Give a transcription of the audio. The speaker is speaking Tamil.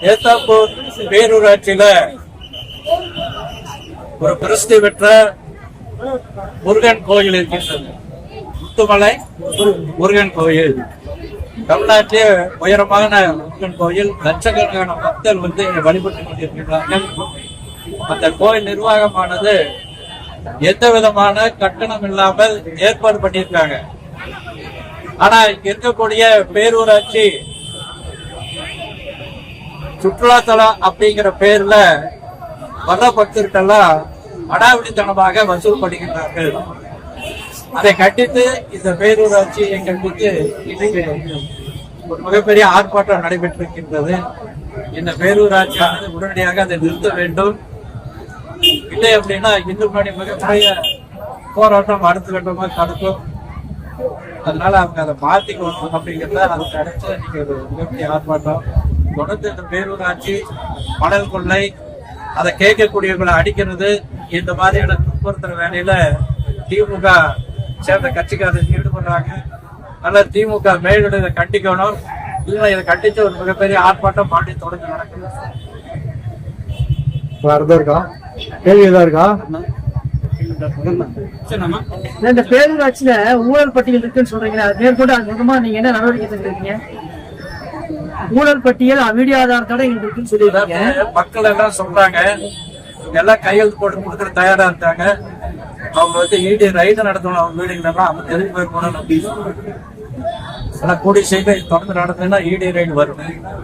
ஏத்தாப்பூர் பேரூராட்சியில ஒரு பிரசித்தி பெற்ற முருகன் கோயில் இருக்கின்றது. முத்துமலை முருகன் கோயில். தமிழ்நாட்டிலே உயரமான முருகன் கோயில். லட்சக்கணக்கான மக்கள் வந்து வழிபட்டு கொண்டிருக்கிறார்கள் அந்த கோயில் நிர்வாகமானது எந்த விதமான கட்டணம் இல்லாமல் ஏற்பாடு பண்ணியிருக்காங்க. ஆனா இங்க இருக்கக்கூடிய பேரூராட்சி சுற்றுலாத்தலம் அப்படிங்கிற பேர்ல வர்ற பக்தர்களெல்லாம் அடாவடித்தனமாக வசூல் பண்ணுகின்றார்கள் அதை கண்டித்து இந்த பேரூராட்சியை கண்டித்து இன்னைக்கு ஒரு மிகப்பெரிய ஆர்ப்பாட்டம் நடைபெற்றிருக்கின்றது. இந்த பேரூராட்சியானது உடனடியாக அதை நிறுத்த வேண்டும். இல்லை அப்படின்னா இன்னும் முன்னாடி மிகப்பெரிய போராட்டம் அடுத்த கட்டமாக நடக்கும். அதனால அவங்க அதை மாத்திக்கணும் அப்படிங்கிறத அதுக்கு அடுத்து இன்னைக்கு ஒரு மிகப்பெரிய ஆர்ப்பாட்டம். தொடர்ந்து இந்த பேரூராட்சி மணல் கொள்ளை அதை கேட்கக்கூடியவங்களை அடிக்கிறது இந்த மாதிரியான துன்புறுத்துற வேலையில திமுக சேர்ந்த கட்சிக்காரர் ஈடுபடுறாங்க. அதனால திமுக மேலிட இதை கண்டிக்கணும். இல்லை இதை கண்டிச்சு ஒரு மிகப்பெரிய ஆர்ப்பாட்டம் பாண்டி தொடர்ந்து நடக்குது. வேற எதாவது இருக்கா? கேள்வி எதாவது இருக்கா? சரிண்ணா இந்த பேரூராட்சியில ஊழல் பட்டியல் இருக்குன்னு சொல்றீங்க அது மேற்கொண்டு அது விதமா நீங்க என்ன நடவடிக்கை எடுத்துருக்கீங்க ஊழல் பட்டியல் வீடியோ ஆதாரத்தோட எங்களுக்கு இருக்குன்னு சொல்லியிருக்கீங்க. மக்கள் எல்லாம் சொல்றாங்க. எல்லாம் கையெழுத்து போட்டு கொடுக்குற தயாரா இருந்தாங்க அவங்க வந்து ஈடி ரைடு நடத்தணும் அவங்க வீடுங்களெல்லாம் அவங்க தெரிஞ்சு போய் போகணும் அப்படின்னு ஆனா கூடிய சீக்கிரம் தொடர்ந்து நடந்ததுன்னா ஈடி ரைடு வரும்.